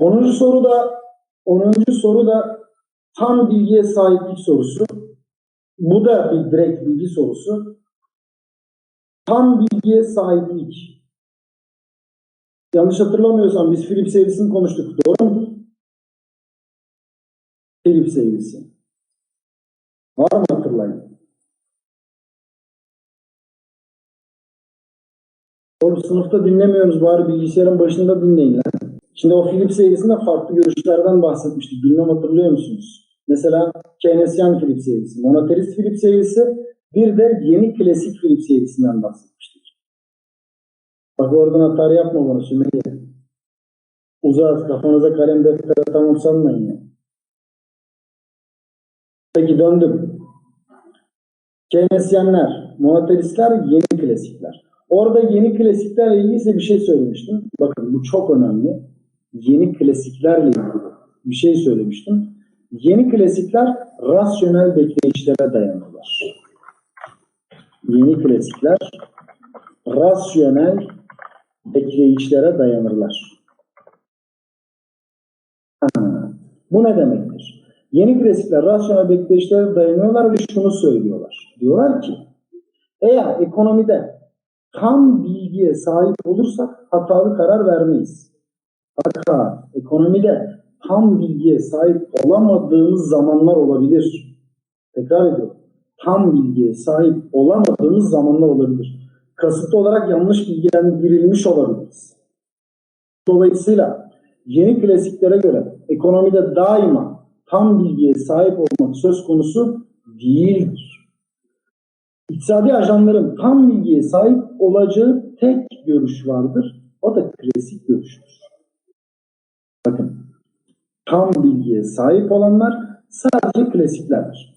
10. soru da 10. soru da tam bilgiye sahiplik sorusu. Bu da bir direkt bilgi sorusu. Tam bilgiye sahiplik. Yanlış hatırlamıyorsam biz Philips eğrisini konuştuk. Doğru mudur? Philips eğrisi. Var mı hatırlayın? Oğlum sınıfta dinlemiyoruz bari bilgisayarın başında dinleyin lan. Şimdi o Philips eğrisinde farklı görüşlerden bahsetmiştik. Bilmem hatırlıyor musunuz? Mesela Keynesyen Philips eğrisi, monoterist Philips eğrisi, bir de yeni klasik Philips eğrisinden bahsetmiştik. Bak oradan hata yapma bana Sümeyye. Uzat, kafanıza kalem defter tamam sanmayın ya. Peki döndüm. Keynesyenler, monoteristler, yeni klasikler. Orada yeni klasiklerle ilgili bir şey söylemiştim. Bakın bu çok önemli. Yeni klasiklerle ilgili bir şey söylemiştim. Yeni klasikler rasyonel bekleyişlere dayanırlar. Yeni klasikler rasyonel bekleyişlere dayanırlar. Ha, bu ne demektir? Yeni klasikler rasyonel bekleyişlere dayanıyorlar ve şunu söylüyorlar. Diyorlar ki eğer ekonomide tam bilgiye sahip olursak hatalı karar vermeyiz. Fakat ekonomide tam bilgiye sahip olamadığımız zamanlar olabilir. Tekrar ediyorum. Tam bilgiye sahip olamadığımız zamanlar olabilir. Kasıtlı olarak yanlış bilgilendirilmiş olabiliriz. Dolayısıyla yeni klasiklere göre ekonomide daima tam bilgiye sahip olmak söz konusu değildir. İktisadi ajanların tam bilgiye sahip olacağı tek görüş vardır. O da klasik görüştür. Bakın, tam bilgiye sahip olanlar sadece klasiklerdir.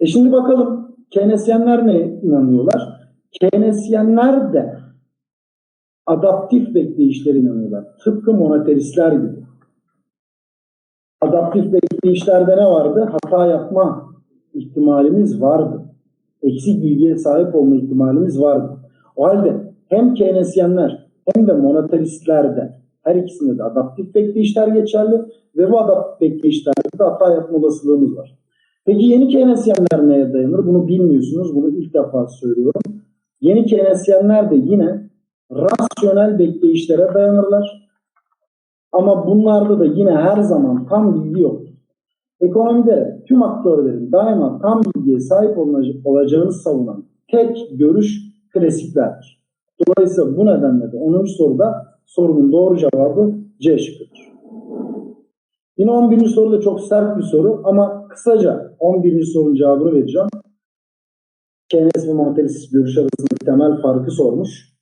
E şimdi bakalım Keynesyenler ne inanıyorlar? Keynesyenler de adaptif bekleyişlere inanıyorlar. Tıpkı monetaristler gibi. Adaptif bekleyişlerde ne vardı? Hata yapma ihtimalimiz vardı. Eksik bilgiye sahip olma ihtimalimiz vardı. O halde hem Keynesyenler hem de monetaristlerde her ikisinde de adaptif bekleyişler geçerli ve bu adaptif bekleyişlerde de hata yapma olasılığımız var. Peki yeni Keynesyenler neye dayanır? Bunu bilmiyorsunuz. Bunu ilk defa söylüyorum. Yeni Keynesyenler de yine rasyonel bekleyişlere dayanırlar. Ama bunlarda da yine her zaman tam bilgi yoktur. Ekonomide tüm aktörlerin daima tam bilgiye sahip olacağını savunan tek görüş klasiklerdir. Dolayısıyla bu nedenle de 10. soruda sorunun doğru cevabı C şıkkıdır. Yine 11. soru da çok sert bir soru ama kısaca 11. sorunun cevabını vereceğim. Keynes ve monetarist görüş arasındaki temel farkı sormuş.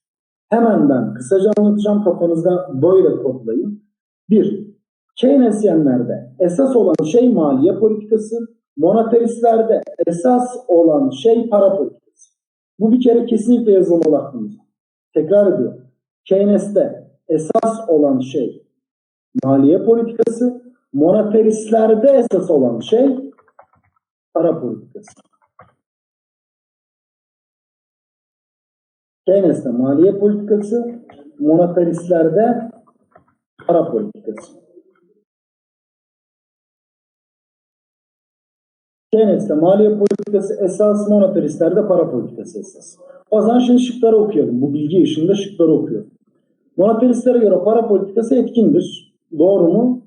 Hemen ben kısaca anlatacağım. Kafanızda böyle kodlayın. 1. Keynesyenlerde esas olan şey maliye politikası, monetaristlerde esas olan şey para politikası. Bu bir kere kesinlikle yazılmalı aklınızda. Tekrar ediyorum. Keynes'te esas olan şey maliye politikası, monetaristlerde esas olan şey para politikası. Keynes'te maliye politikası, monetaristlerde para politikası. Keynes'te maliye politikası esas, monetaristlerde para politikası esas. O zaman şimdi şıkları okuyalım. Bu bilgi ışığında şıkları okuyorum. Monetaristlere göre para politikası etkindir. Doğru mu?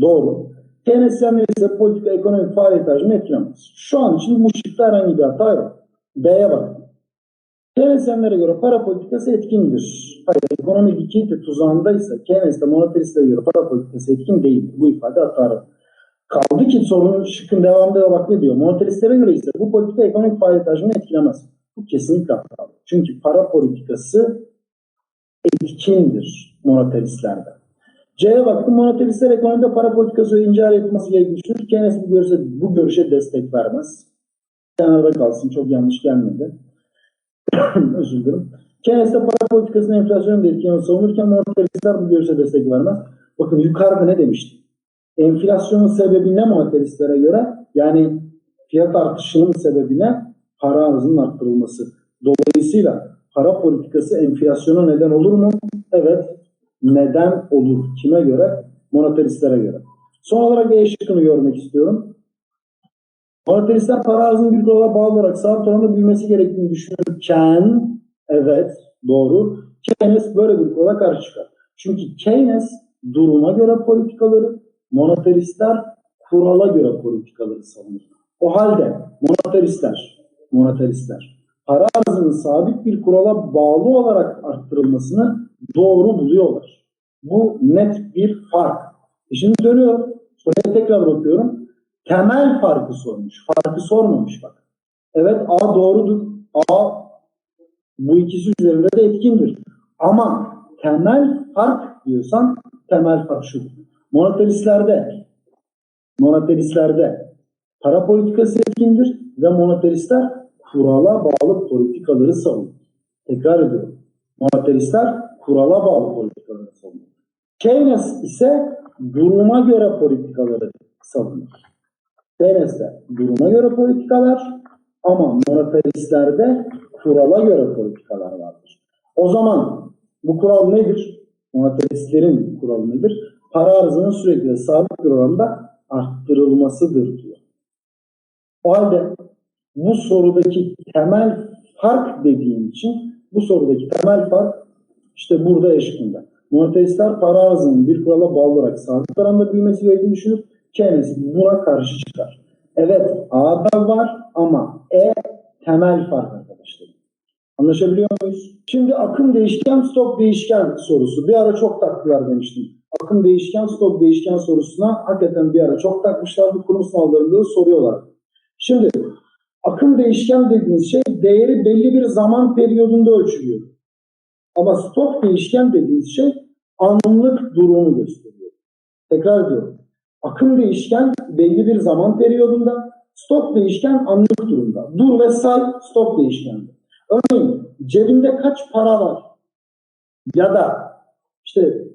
Doğru. Keynesyenler ise politika ekonomik faaliyet hacmi etkilemez. Şu an için bu şıkta herhangi bir hata yok. B'ye bakın. Keynesyenlere göre para politikası etkindir. Hayır, ekonomik ikiyeti tuzağındaysa Keynes'te monetaristlere göre para politikası etkin değil. Bu ifade hatalı. Kaldı ki sorunun şıkkın devamında da bak ne diyor? Monetaristlere göre ise bu politika ekonomik faaliyet hacmini etkilemez. Bu kesinlikle hatalı. Çünkü para politikası etkindir monetaristlerde. C'ye baktım. Monetaristler ekonomide para politikası incel yapılması gerektiğini. Keynes bu görüşe, bu görüşe destek vermez. Kenarda kalsın. Çok yanlış gelmedi. Özür dilerim. Keynes'te para politikasının enflasyonun da etkilediğini savunurken monetaristler bu görüşe destek vermez. Bakın yukarıda ne demiştim? Enflasyonun sebebi ne monetaristlere göre? Yani fiyat artışının sebebi ne? Para arzının arttırılması. Dolayısıyla para politikası enflasyona neden olur mu? Evet, neden olur? Kime göre? Monetaristlere göre. Son olarak E şıkkını görmek istiyorum. Monetaristler para arzının bir kurala bağlı olarak sabit oranda büyümesi gerektiğini düşünürken evet doğru. Keynes böyle bir kurala karşı çıkar. Çünkü Keynes duruma göre politikaları, monetaristler kurala göre politikaları savunur. O halde monetaristler, monetaristler para arzının sabit bir kurala bağlı olarak arttırılmasını doğru buluyorlar. Bu net bir fark. E Şimdi dönüyorum. Soruya tekrar bakıyorum. Temel farkı sormuş. Farkı sormamış bak. Evet A doğrudur. A bu ikisi üzerinde de etkindir. Ama temel fark diyorsan temel fark şu. Monetaristlerde monetaristlerde para politikası etkindir ve monetaristler kurala bağlı politikaları savunur. Tekrar ediyorum. Monetaristler kurala bağlı politikaları savunur. Keynes ise duruma göre politikaları savunur. Keynes de duruma göre politikalar ama monetaristlerde kurala göre politikalar vardır. O zaman bu kural nedir? Monetaristlerin kuralı nedir? Para arzının sürekli sabit bir oranda arttırılmasıdır diyor. O halde bu sorudaki temel fark dediğim için bu sorudaki temel fark işte burada eşitinde. Monetaristler para arzının bir kurala bağlı olarak sabit oranda büyümesi gerektiğini düşünür. Kendisi buna karşı çıkar. Evet A'da var ama E temel fark arkadaşlar. Anlaşabiliyor muyuz? Şimdi akım değişken, stok değişken sorusu. Bir ara çok taktılar demiştim. Akım değişken, stok değişken sorusuna hakikaten bir ara çok takmışlardı. Kurum sınavlarında da soruyorlar. Şimdi akım değişken dediğiniz şey değeri belli bir zaman periyodunda ölçülüyor. Ama stok değişken dediğiniz şey anlık durumu gösteriyor. Tekrar ediyorum. Akım değişken belli bir zaman periyodunda, stok değişken anlık durumda. Dur ve say stok değişkendi. Örneğin cebinde kaç para var? Ya da işte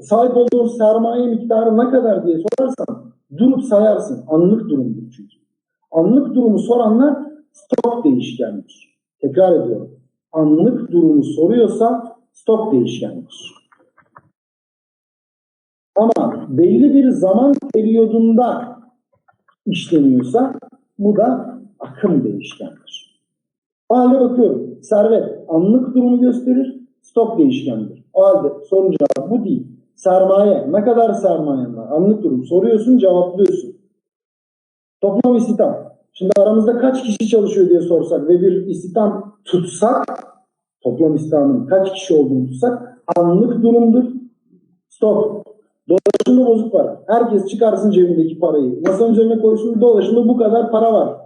sahip olduğun sermaye miktarı ne kadar diye sorarsan durup sayarsın. Anlık durumdur çünkü. Anlık durumu soranlar stok değişkendir. Tekrar ediyorum. Anlık durumu soruyorsa stok değişkendir. Ama belli bir zaman periyodunda işleniyorsa bu da akım değişkendir. O halde bakıyorum. Servet anlık durumu gösterir, stok değişkendir. O halde sorun cevabı bu değil. Sermaye, ne kadar sermayen var? Anlık durum. Soruyorsun, cevaplıyorsun. Toplam istihdam. Şimdi aramızda kaç kişi çalışıyor diye sorsak ve bir istihdam tutsak, toplam istihdamın kaç kişi olduğunu tutsak anlık durumdur. Stok. Dolaşımda bozuk para. Herkes çıkarsın cebindeki parayı. Masanın üzerine koysun. Dolaşımda bu kadar para var.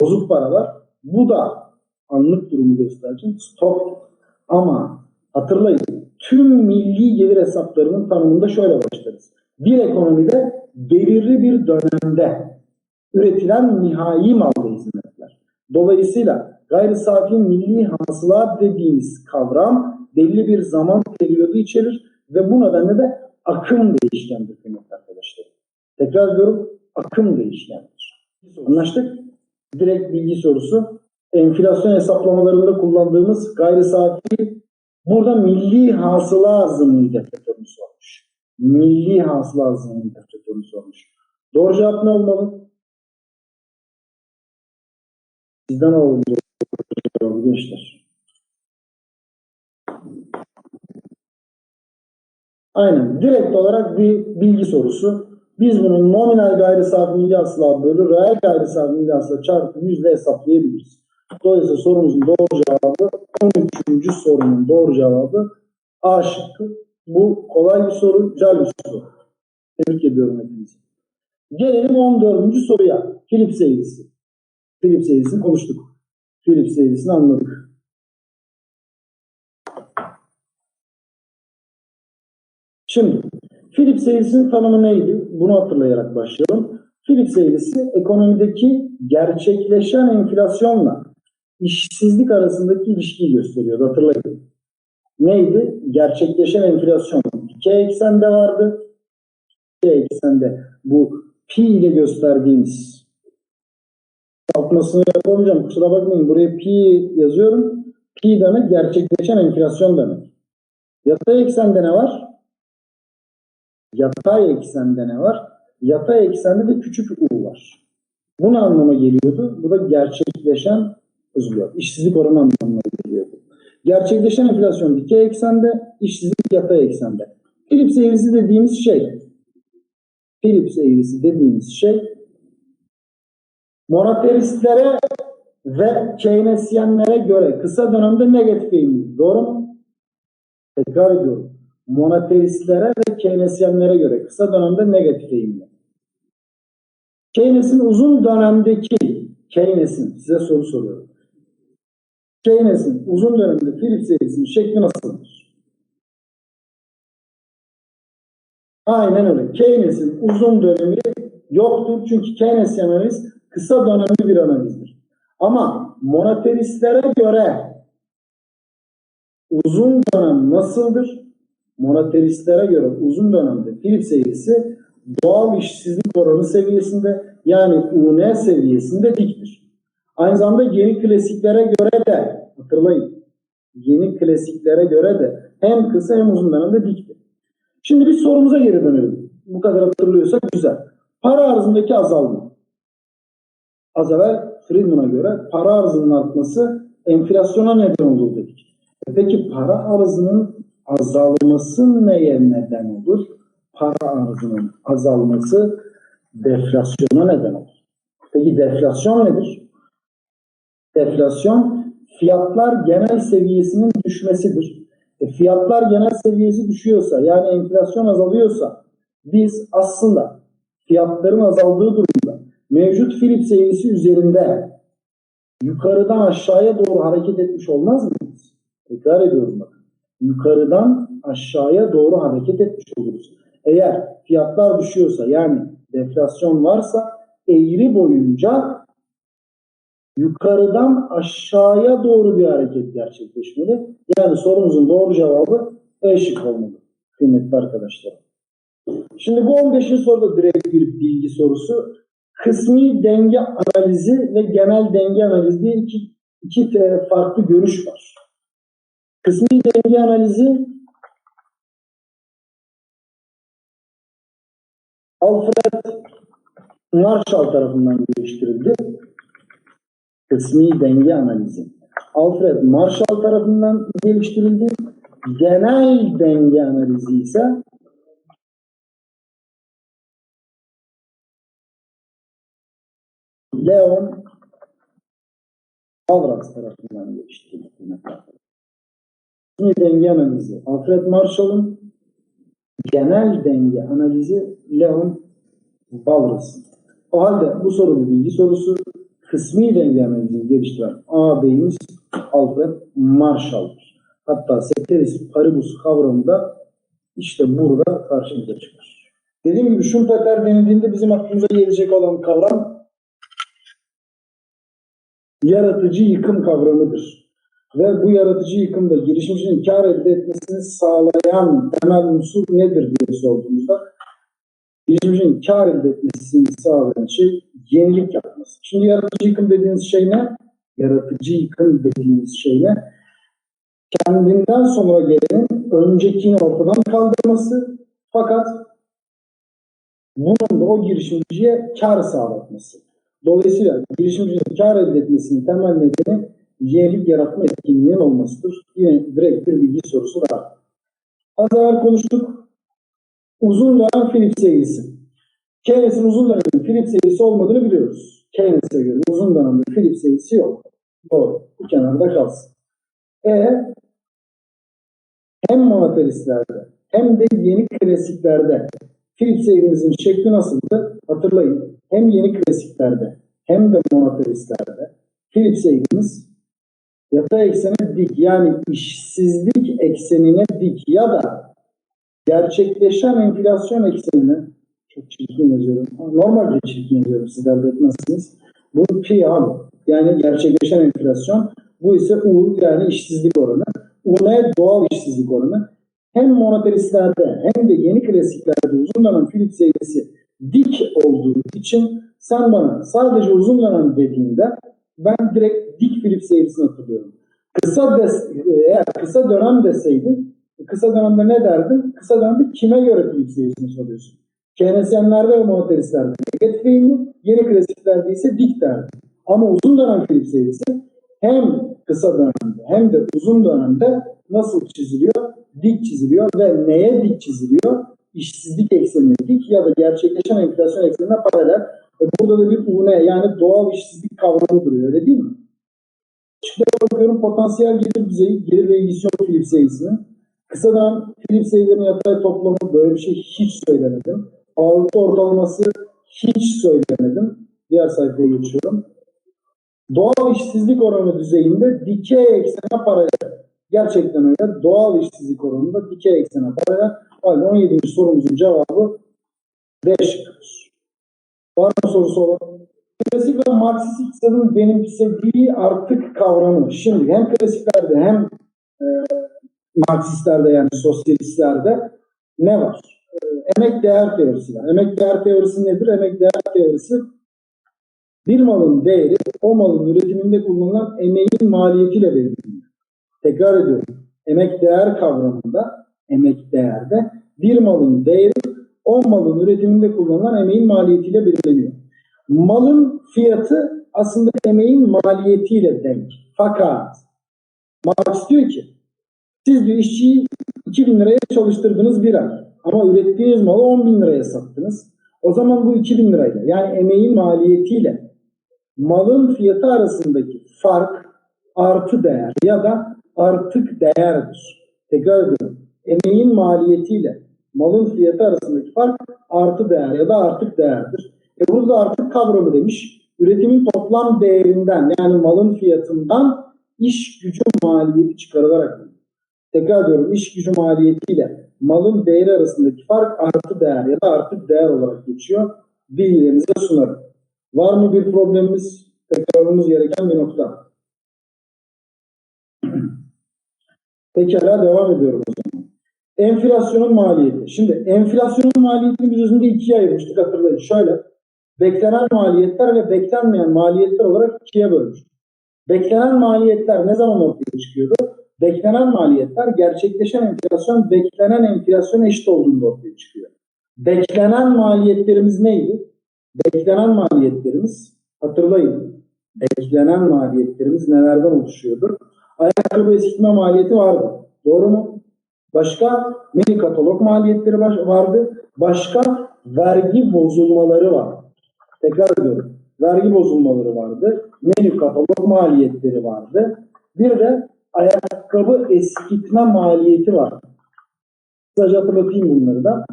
Bozuk para var. Bu da anlık durumu gösterecek. Stok. Ama hatırlayın tüm milli gelir hesaplarının tanımında şöyle başlarız. Bir ekonomide belirli bir dönemde üretilen nihai mal ve hizmetler. Dolayısıyla gayri safi milli hasıla dediğimiz kavram belli bir zaman periyodu içerir ve bu nedenle de akım değişkendir kıymetli arkadaşlar. Tekrar ediyorum akım değişkendir. Anlaştık? Direkt bilgi sorusu. Enflasyon hesaplamalarında kullandığımız gayri safi burada milli hasıla azınlığı defterini sormuş. Milli hasıla azınlığı defterini sormuş. Doğru cevap ne olmalı? Sizden alalım doğru gençler. Aynen. Direkt olarak bir bilgi sorusu. Biz bunu nominal gayri safi milli hasıla bölü reel gayri safi milli hasıla çarpı yüzle hesaplayabiliriz. Dolayısıyla sorumuzun doğru cevabı 13. sorunun doğru cevabı A şıkkı. Bu kolay bir soru, güzel bir soru. Tebrik ediyorum hepinizi. Gelelim 14. soruya. Philips eğrisi. Philips eğrisini konuştuk. Philips eğrisini anladık. Şimdi Philips eğrisinin tanımı neydi? Bunu hatırlayarak başlayalım. Philips eğrisi ekonomideki gerçekleşen enflasyonla işsizlik arasındaki ilişkiyi gösteriyordu. Hatırlayın. Neydi? Gerçekleşen enflasyon. İki eksende vardı. İki eksende bu pi ile gösterdiğimiz altmasını yapamayacağım. Kusura bakmayın. Buraya pi yazıyorum. Pi demek gerçekleşen enflasyon demek. Yatay eksende ne var? Yatay eksende ne var? Yatay eksende de küçük u var. Bu ne anlama geliyordu? Bu da gerçekleşen özür diliyorum, işsizlik oranı anlamına geliyordu. Gerçekleşen enflasyon dikey eksende, işsizlik yatay eksende. Philips eğrisi dediğimiz şey Philips eğrisi dediğimiz şey moneteristlere ve Keynesyenlere göre kısa dönemde negatif eğilimli. Doğru mu? Tekrar ediyorum. Moneteristlere ve Keynesyenlere göre kısa dönemde negatif eğilimli. Keynes'in uzun dönemdeki Keynes'in size soru soruyorum. Keynes'in uzun dönemde Philips eğrisinin şekli nasıldır? Aynen öyle. Keynes'in uzun dönemi yoktur. Çünkü Keynesyen analiz kısa dönemli bir analizdir. Ama moneteristlere göre uzun dönem nasıldır? Moneteristlere göre uzun dönemde Philips eğrisi doğal işsizlik oranı seviyesinde yani UN seviyesinde diktir. Aynı zamanda yeni klasiklere göre de hatırlayın yeni klasiklere göre de hem kısa hem uzun dönemde diktir. Şimdi bir sorumuza geri dönelim. Bu kadar hatırlıyorsak güzel. Para arzındaki azalma. Az evvel Friedman'a göre para arzının artması enflasyona neden olur dedik. E peki para arzının azalması neye neden olur? Para arzının azalması deflasyona neden olur. Peki deflasyon nedir? Deflasyon fiyatlar genel seviyesinin düşmesidir. E fiyatlar genel seviyesi düşüyorsa yani enflasyon azalıyorsa biz aslında fiyatların azaldığı durumda mevcut Philips eğrisi üzerinde yukarıdan aşağıya doğru hareket etmiş olmaz mıyız? Tekrar ediyorum bakın. Yukarıdan aşağıya doğru hareket etmiş oluruz. Eğer fiyatlar düşüyorsa yani deflasyon varsa eğri boyunca yukarıdan aşağıya doğru bir hareket gerçekleşmeli. Yani sorumuzun doğru cevabı E şık olmalı kıymetli arkadaşlarım. Şimdi bu 15. soruda direkt bir bilgi sorusu. Kısmi denge analizi ve genel denge analizi diye iki, iki farklı görüş var. Kısmi denge analizi Alfred Marshall tarafından geliştirildi. Kısmi denge analizi. Alfred Marshall tarafından geliştirildi. Genel denge analizi ise Leon Avras tarafından geliştirildi. Kısmi denge analizi Alfred Marshall'ın genel denge analizi Leon Walras'ın. O halde bu soru bir bilgi sorusu. Kısmi denge analizini geliştiren ağabeyimiz Alfred Marshall'dır. Hatta Ceteris Paribus kavramı da işte burada karşımıza çıkar. Dediğim gibi Schumpeter denildiğinde bizim aklımıza gelecek olan kavram yaratıcı yıkım kavramıdır. Ve bu yaratıcı yıkımda girişimcinin kar elde etmesini sağlayan temel unsur nedir diye sorduğumuzda girişimcinin kar elde etmesini sağlayan şey yenilik yapması. Şimdi yaratıcı yıkım dediğiniz şey ne? Yaratıcı yıkım dediğimiz şey ne? Kendinden sonra gelenin öncekini ortadan kaldırması fakat bunun da o girişimciye kar sağlatması. Dolayısıyla girişimcinin kar elde etmesinin temel nedeni yenilik yaratma etkinliğinin olmasıdır. Yine direkt bir bilgi sorusu var. Az evvel konuştuk. Uzun dönem Philips eğrisi. Keynes'in uzun dönemde Philips eğrisi olmadığını biliyoruz. Keynes'e göre uzun dönemde Philips eğrisi yok. Doğru. Bu kenarda kalsın. E hem monoteristlerde hem de yeni klasiklerde Philips eğrimizin şekli nasıldı? Hatırlayın. Hem yeni klasiklerde hem de monoteristlerde Philips eğrimiz yatay eksene dik yani işsizlik eksenine dik ya da gerçekleşen enflasyon eksenine çok çirkin yazıyorum. Normalde çirkin yazıyorum. Sizler de etmezsiniz. Bu pi abi. Yani gerçekleşen enflasyon. Bu ise U yani işsizlik oranı. UN doğal işsizlik oranı. Hem monoteristlerde hem de yeni klasiklerde uzun dönem Philips eğrisi dik olduğu için sen bana sadece uzun dönem dediğinde ben direkt dik Philips eğrisini hatırlıyorum. Kısa des, eğer kısa dönem deseydin Kısa dönemde ne derdin? Kısa dönemde kime göre Philips eğrisini soruyorsun? Keynesiyenlerde ve monetaristlerde negatif eğimli, yeni klasiklerde ise dik derdi. Ama uzun dönem Philips eğrisi hem kısa dönemde hem de uzun dönemde nasıl çiziliyor? Dik çiziliyor ve neye dik çiziliyor? İşsizlik eksenine dik ya da gerçekleşen enflasyon eksenine paralel. E burada da bir UN yani doğal işsizlik kavramı duruyor öyle değil mi? Şurada bakıyorum potansiyel gelir düzeyi, gelir ve ilgisi yok Philips eğrisinin. Kısa dönem Philips eğrilerinin yatay toplamı böyle bir şey hiç söylemedim. Ağırlık ortalaması hiç söylemedim. Diğer sayfaya geçiyorum. Doğal işsizlik oranı düzeyinde dikey eksene paralel. Gerçekten öyle. Doğal işsizlik oranında dikey eksene paralel. Halde 17. sorumuzun cevabı D şıkkıdır. Var mı sorusu olan? Klasik ve Marksist iktisadın benimsediği artık kavramı. Şimdi hem klasiklerde hem e, Marksistlerde yani sosyalistlerde ne var? E, emek değer teorisi var. Emek değer teorisi nedir? Emek değer teorisi bir malın değeri o malın üretiminde kullanılan emeğin maliyetiyle belirleniyor. Tekrar ediyorum. Emek değer kavramında, emek değerde bir malın değeri o malın üretiminde kullanılan emeğin maliyetiyle belirleniyor. Malın fiyatı aslında emeğin maliyetiyle denk. Fakat Marx diyor ki siz bir işçiyi 2000 liraya çalıştırdınız bir ay. Ama ürettiğiniz malı 10 bin liraya sattınız. O zaman bu 2000 lirayla yani emeğin maliyetiyle malın fiyatı arasındaki fark artı değer ya da artık değerdir. Tekrar ediyorum. Emeğin maliyetiyle malın fiyatı arasındaki fark artı değer ya da artık değerdir. E burada artık kavramı demiş. Üretimin toplam değerinden yani malın fiyatından iş gücü maliyeti çıkarılarak tekrar diyorum iş gücü maliyetiyle malın değeri arasındaki fark artı değer ya da artık değer olarak geçiyor. Bilgilerinize sunarım. Var mı bir problemimiz? Tekrarımız gereken bir nokta. Pekala devam ediyorum. Enflasyonun maliyeti. Şimdi enflasyonun maliyetini biz özünde ikiye ayırmıştık hatırlayın. Şöyle beklenen maliyetler ve beklenmeyen maliyetler olarak ikiye bölmüştük. Beklenen maliyetler ne zaman ortaya çıkıyordu? Beklenen maliyetler gerçekleşen enflasyon beklenen enflasyon eşit olduğunda ortaya çıkıyor. Beklenen maliyetlerimiz neydi? Beklenen maliyetlerimiz hatırlayın. Beklenen maliyetlerimiz nelerden oluşuyordu? Ayakkabı eskitme maliyeti vardı. Doğru mu? Başka mini katalog maliyetleri vardı. Başka vergi bozulmaları var. Tekrar ediyorum. Vergi bozulmaları vardı. Menü katalog maliyetleri vardı. Bir de ayakkabı eskitme maliyeti var. Kısaca hatırlatayım bunları da.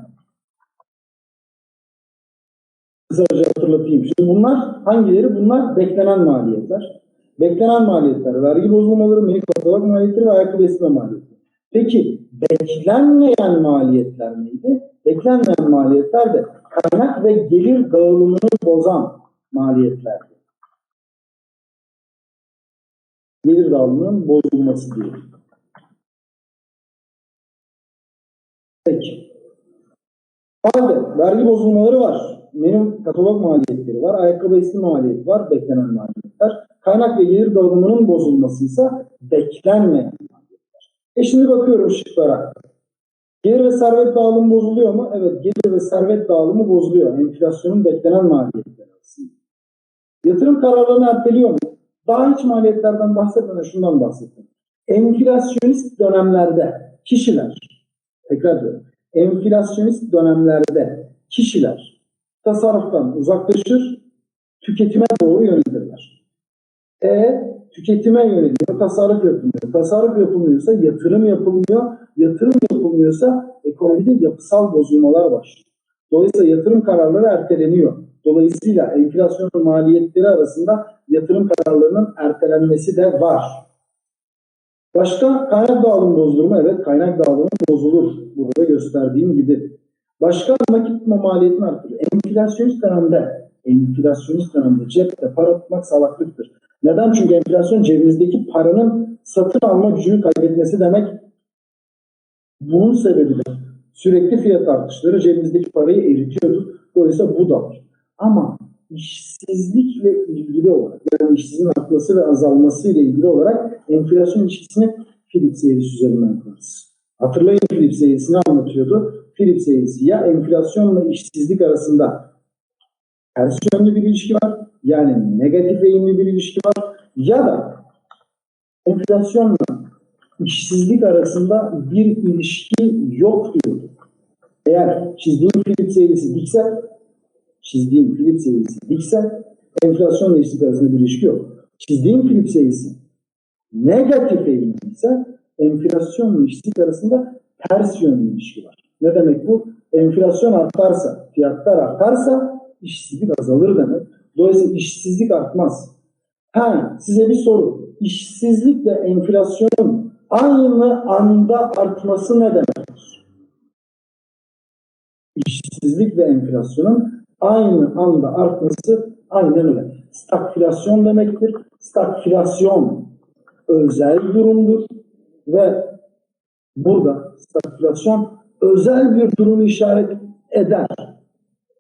Kısaca hatırlatayım. Şimdi bunlar hangileri? Bunlar beklenen maliyetler. Beklenen maliyetler, vergi bozulmaları, minik katalog maliyetleri ve ayakkabı eskitme maliyetleri. Peki beklenmeyen maliyetler neydi? Beklenmeyen maliyetler de kaynak ve gelir dağılımını bozan maliyetlerdi. Gelir dağılımının bozulması diye. Peki. Halde vergi bozulmaları var. Benim katalog maliyetleri var. Ayakkabı eskitme maliyeti var. Beklenen maliyetler. Kaynak ve gelir dağılımının bozulması ise beklenmeyen. E şimdi bakıyorum şıklara. Gelir ve servet dağılımı bozuluyor mu? Evet, gelir ve servet dağılımı bozuluyor. Enflasyonun beklenen maliyetleri aslında. Yatırım kararlarını erteliyor mu? Daha hiç maliyetlerden bahsetmeden şundan bahsettim. Enflasyonist dönemlerde kişiler, tekrar diyorum, enflasyonist dönemlerde kişiler tasarruftan uzaklaşır, tüketime doğru yönelirler. E tüketime yöneliyor, tasarruf yapılmıyor. Tasarruf yapılmıyorsa yatırım yapılmıyor. Yatırım yapılmıyorsa ekonomide yapısal bozulmalar başlıyor. Dolayısıyla yatırım kararları erteleniyor. Dolayısıyla enflasyon maliyetleri arasında yatırım kararlarının ertelenmesi de var. Başka kaynak dağılımı bozulur mu? Evet kaynak dağılımı bozulur. Burada gösterdiğim gibi. Başka nakit tutma maliyetini artırır. Enflasyonist dönemde, enflasyonist dönemde cepte para tutmak salaklıktır. Neden? Çünkü enflasyon cebinizdeki paranın satın alma gücünü kaybetmesi demek. Bunun sebebi de sürekli fiyat artışları cebimizdeki parayı eritiyordu. Dolayısıyla bu da var. Ama işsizlikle ilgili olarak yani işsizin artması ve azalması ile ilgili olarak enflasyon ilişkisini Philips eğrisi üzerinden kurarız. Hatırlayın Philips eğrisini anlatıyordu. Philips eğrisi ya enflasyonla işsizlik arasında ters yönlü bir ilişki var. Yani negatif eğimli bir ilişki var. Ya da enflasyonla işsizlik arasında bir ilişki yok diyordu. Eğer çizdiğim Philips eğrisi dikse çizdiğim Philips eğrisi dikse enflasyonla işsizlik arasında bir ilişki yok. Çizdiğim Philips eğrisi negatif eğimli ise enflasyonla işsizlik arasında ters yönlü ilişki var. Ne demek bu? Enflasyon artarsa, fiyatlar artarsa işsizlik azalır demek. Dolayısıyla işsizlik artmaz. Ha, size bir soru. İşsizlikle enflasyonun aynı anda artması ne demektir? İşsizlik ve enflasyonun aynı anda artması aynen öyle. Stagflasyon demektir. Stagflasyon özel durumdur ve burada stagflasyon özel bir durumu işaret eder.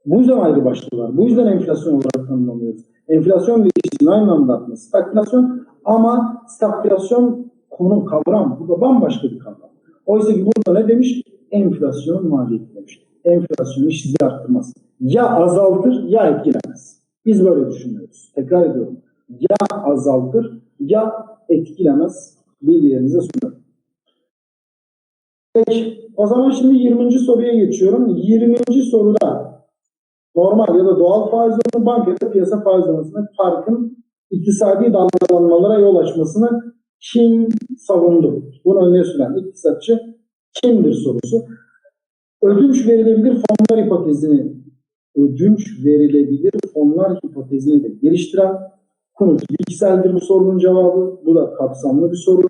Bu yüzden ayrı başlıklar. Bu yüzden enflasyon olarak tanımlamıyoruz. Enflasyon ve işsizliğin aynı anda artması. Stagflasyon ama stagflasyon konu kavram. Bu da bambaşka bir kavram. Oysa ki burada ne demiş? Enflasyonun maliyeti demiş. Enflasyon işsizliği arttırmaz. Ya azaltır ya etkilemez. Biz böyle düşünüyoruz. Tekrar ediyorum. Ya azaltır ya etkilemez bilgilerinize sunuyorum. Peki, o zaman şimdi 20. soruya geçiyorum. 20. soruda normal ya da doğal faiz oranı bankada piyasa faiz oranında farkın iktisadi dalgalanmalara yol açmasını kim savundu? Bunu öne süren iktisatçı kimdir sorusu. Ödünç verilebilir fonlar hipotezini ödünç verilebilir fonlar hipotezini de geliştiren Kunut bilgiseldir bu sorunun cevabı. Bu da kapsamlı bir soru.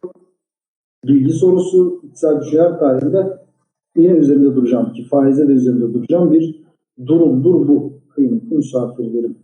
Bilgi sorusu iktisadi düşünceler tarihinde yine üzerinde duracağım ki faize de üzerinde duracağım bir durumdur bu kıymetli misafirlerim.